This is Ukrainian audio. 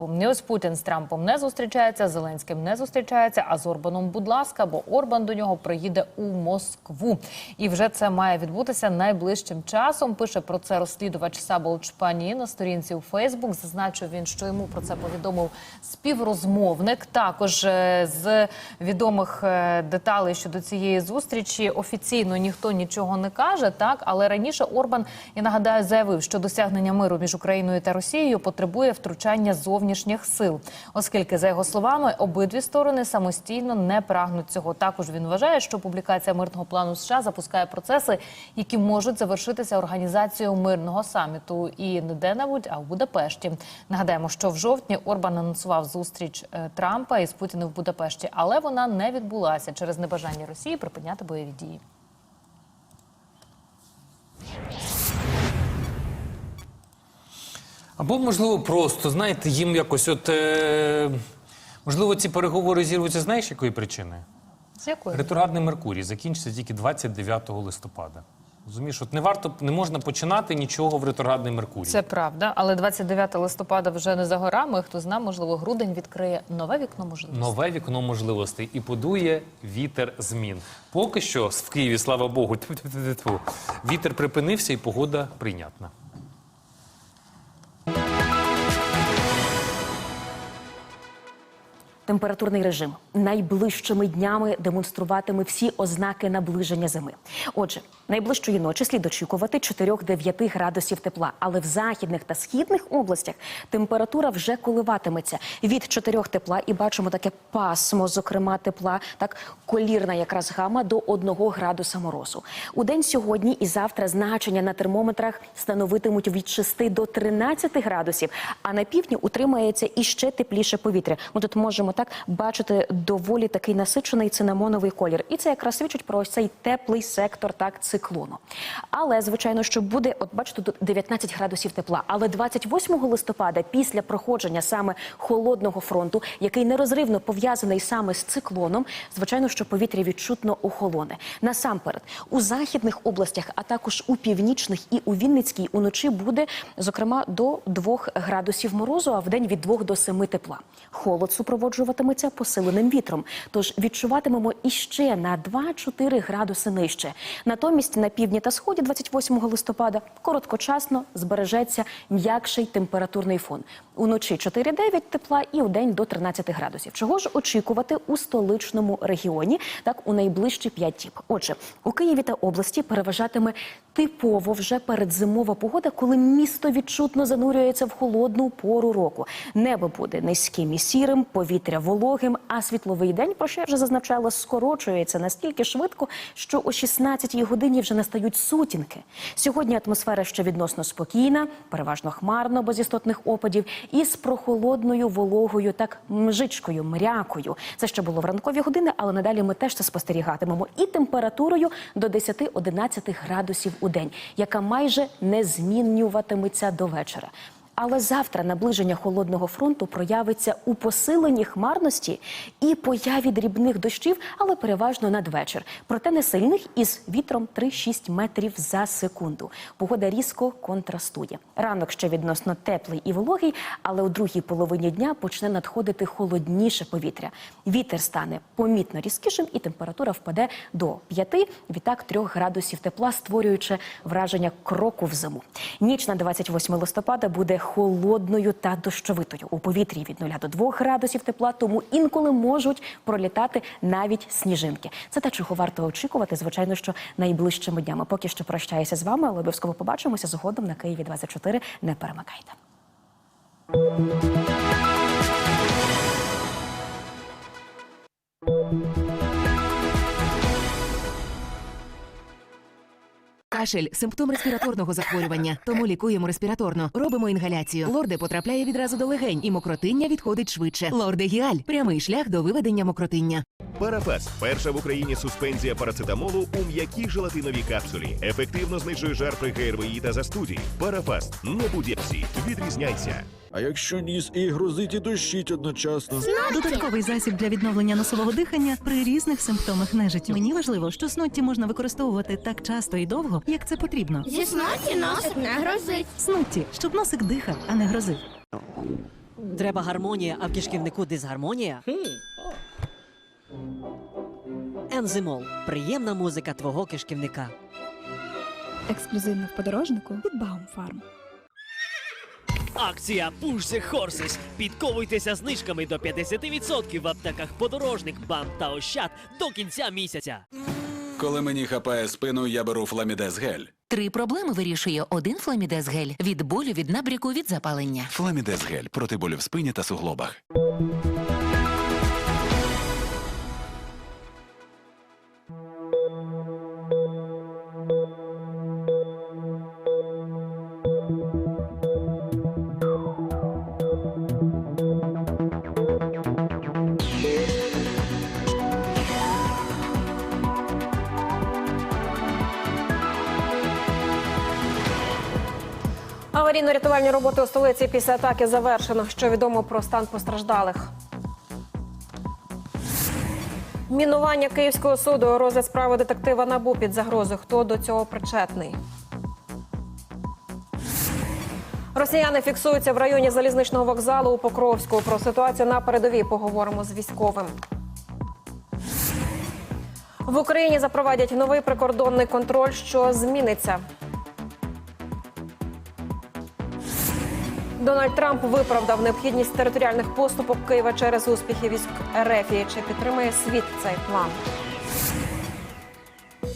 І ось Путін з Трампом не зустрічається, з Зеленським не зустрічається. А з Орбаном, будь ласка, бо Орбан до нього приїде у Москву. І вже це має відбутися найближчим часом. Пише про це розслідувач Сабол Чпані на сторінці у Фейсбук. Зазначив він, що йому про це повідомив співрозмовник. Також е, з відомих е, деталей щодо цієї зустрічі офіційно ніхто нічого не каже. Так, але раніше Орбан я нагадаю заявив, що досягнення миру між Україною та Росією потребує втручання зовнішніх сил, оскільки за його словами обидві сторони самостійно не прагнуть цього. Також він вважає, що публікація мирного плану США запускає процеси, які можуть завершитися організацією мирного саміту і не де-небудь, а в Будапешті. Нагадаємо, що в жовтні Орбан анонсував зустріч е, Трампа із Путіним в Будапешті, але вона не відбулася через небажання Росії припиняти бойові дії. Або, можливо, просто, знаєте, їм якось от. Е, можливо, ці переговори зірвуться, знаєш, якої причини? З якої Ретроградний Меркурій закінчиться тільки 29 листопада. Розумієш, от не варто не можна починати нічого в ретроградний Меркурій. це правда, але 29 листопада вже не за горами. Хто знає, можливо, грудень відкриє нове вікно можливостей. Нове вікно можливостей і подує вітер змін. Поки що в Києві, слава Богу, вітер припинився і погода прийнятна. Температурний режим найближчими днями демонструватиме всі ознаки наближення зими. Отже, найближчої ночі слід очікувати 4-9 градусів тепла, але в західних та східних областях температура вже коливатиметься від 4 тепла, і бачимо таке пасмо, зокрема тепла, так колірна якраз гама до 1 градуса морозу. У день сьогодні і завтра значення на термометрах становитимуть від 6 до 13 градусів, а на півдні утримається іще тепліше повітря. Ми тут можемо так бачити доволі такий насичений цинамоновий колір, і це якраз свідчить про цей теплий сектор так циклону. Але звичайно, що буде, от бачите, тут 19 градусів тепла. Але 28 листопада, після проходження саме холодного фронту, який нерозривно пов'язаний саме з циклоном, звичайно, що повітря відчутно охолоне. Насамперед, у західних областях, а також у північних і у Вінницькій уночі буде зокрема до 2 градусів морозу, а в день від 2 до 7 тепла. Холод супроводжуватиметься посиленим вітром. Тож відчуватимемо іще на 2-4 градуси нижче. Натомість на півдні та сході 28 листопада короткочасно збережеться м'якший температурний фон. Уночі 4-9 тепла і у день до 13 градусів. Чого ж очікувати у столичному регіоні, так у найближчі 5 діб. Отже, у Києві та області переважатиме типово вже передзимова погода, коли місто відчутно занурюється в холодну пору року. Небо буде низьким і сірим, повітря вологим, а світловий день, про що я вже зазначала, скорочується настільки швидко, що о 16-й годині вже настають сутінки. Сьогодні атмосфера ще відносно спокійна, переважно хмарно, без істотних опадів, і з прохолодною вологою, так мжичкою, мрякою. Це ще було в ранкові години, але надалі ми теж це спостерігатимемо. І температурою до 10-11 градусів у день, яка майже не змінюватиметься до вечора. Але завтра наближення холодного фронту проявиться у посиленні хмарності і появі дрібних дощів, але переважно надвечір. Проте не сильних із вітром 3-6 метрів за секунду. Погода різко контрастує. Ранок ще відносно теплий і вологий, але у другій половині дня почне надходити холодніше повітря. Вітер стане помітно різкішим, і температура впаде до 5, відтак 3 градусів тепла, створюючи враження кроку в зиму. Ніч на 28 листопада буде холодною та дощовитою. У повітрі від 0 до 2 градусів тепла, тому інколи можуть пролітати навіть сніжинки. Це те, чого варто очікувати, звичайно, що найближчими днями. Поки що прощаюся з вами, але обов'язково побачимося згодом на Києві 24. Не перемикайте. Кашель симптом респіраторного захворювання, тому лікуємо респіраторно. Робимо інгаляцію. Лорде потрапляє відразу до легень, і мокротиння відходить швидше. Лорде Гіаль прямий шлях до виведення мокротиння. Парафас перша в Україні суспензія парацетамолу у м'якій желатиновій капсулі. Ефективно знижує жар при ГРВІ та застуді. Парафаст не будь-яксі. Відрізняйся. А якщо ніс і грозить, і дощить одночасно. Додатковий засіб для відновлення носового дихання при різних симптомах нежиттю. Мені важливо, що снотті можна використовувати так часто і довго, як це потрібно. Зі сноті носик не грозить. Снутті, щоб носик дихав, а не грозив. Треба гармонія, а в кишківнику дисгармонія. Ензимол. Приємна музика твого кишківника. Ексклюзивно в подорожнику від Баумфарм. Акція Push the Horses. Підковуйтеся знижками до 50% в аптеках подорожник, бам та ощад до кінця місяця. Коли мені хапає спину, я беру фламідез гель. Три проблеми вирішує один фламідез гель від болю, від набряку, від запалення. Фламідез гель проти болю в спині та суглобах. Аварійно-рятувальні роботи у столиці після атаки завершено. Що відомо про стан постраждалих? Мінування Київського суду. Розгляд справи детектива НАБУ під загрозою. Хто до цього причетний? Росіяни фіксуються в районі залізничного вокзалу у Покровську. Про ситуацію на передовій поговоримо з військовим. В Україні запровадять новий прикордонний контроль, що зміниться. Дональд Трамп виправдав необхідність територіальних поступок Києва через успіхи військ РФ. Чи підтримує світ цей план?